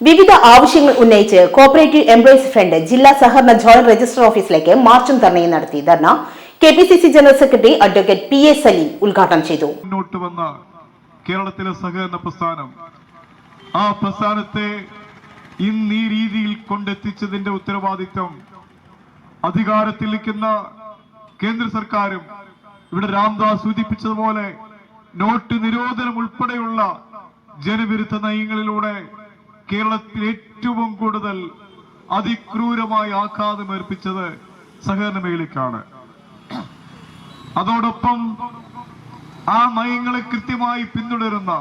വിവിധ ആവശ്യങ്ങൾ ഉന്നയിച്ച് കോപ്പറേറ്റീവ് എംപ്ലോയീസ് ഫ്രണ്ട് ജില്ലാ സഹകരണ ജോയിന്റ് രജിസ്റ്റർ ഓഫീസിലേക്ക് മാർച്ചും ധർണയും നടത്തി. ധർണ K P C C general secretary advocate P A Saleem ഉദ്ഘാടനം ചെയ്തു. മുന്നോട്ട് വന്ന കേരളത്തിലെ സഹകരണ പ്രസ്ഥാനം ആ പ്രസ്ഥാനത്തെ ഇന്ന് ഈ രീതിയിൽ കൊണ്ടെത്തിച്ചതിന്റെ ഉത്തരവാദിത്വം അധികാരത്തിലിരിക്കുന്ന കേന്ദ്ര സർക്കാരും ഇവിടെ രാംദാസ് സൂചിപ്പിച്ചതുപോലെ നോട്ട് നിരോധനം ഉൾപ്പെടെയുള്ള ജനവിരുദ്ധ നയങ്ങളിലൂടെ കേരളത്തിൽ ഏറ്റവും കൂടുതൽ അതിക്രൂരമായി ആഘാതം ഏൽപ്പിച്ചത് സഹകരണ മേഖലയ്ക്കാണ് അതോടൊപ്പം ആ നയങ്ങളെ കൃത്യമായി പിന്തുടരുന്ന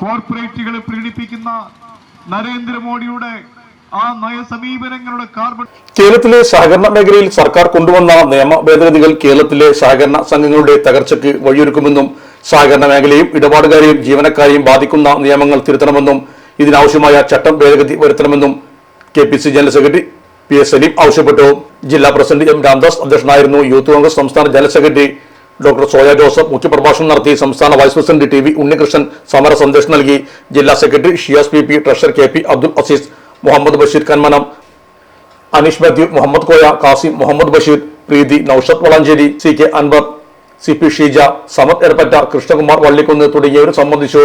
കോർപ്പറേറ്റുകളെ പ്രകടിപ്പിക്കുന്ന നരേന്ദ്രമോദിയുടെ ആ നയസമീപനങ്ങളുടെ കാർബൺ കേരളത്തിലെ സഹകരണ മേഖലയിൽ സർക്കാർ കൊണ്ടുവന്ന നിയമ ഭേദഗതികൾ കേരളത്തിലെ സഹകരണ സംഘങ്ങളുടെ തകർച്ചയ്ക്ക് വഴിയൊരുക്കുമെന്നും സഹകരണ മേഖലയും ഇടപാടുകാരെയും ജീവനക്കാരെയും ബാധിക്കുന്ന നിയമങ്ങൾ തിരുത്തണമെന്നും ഇതിനാവശ്യമായ ചട്ടം ഭേദഗതി വരുത്തണമെന്നും K P C general secretary P S Saleem ആവശ്യപ്പെട്ടു. ജില്ലാ പ്രസിഡന്റ് എം രാംദാസ് അധ്യക്ഷനായിരുന്നു. യൂത്ത് കോൺഗ്രസ് സംസ്ഥാന general secretary doctor Soya Joseph മുഖ്യപ്രഭാഷണം നടത്തി സംസ്ഥാന vice president T V Unnikrishnan സമര സന്ദേശം നൽകി. ജില്ലാ secretary Shiyas P P treasurer K P Abdul Azeez Muhammad Basheer Kanmanam Aneesh Mathew Muhammad Koya Kasim Muhammad Basheer Preethi Naushad Valanchery C K Anwar C P Sheeja Samad Edappatta Krishnakumar Vallikkunnu തുടങ്ങിയവരും സംബന്ധിച്ചു.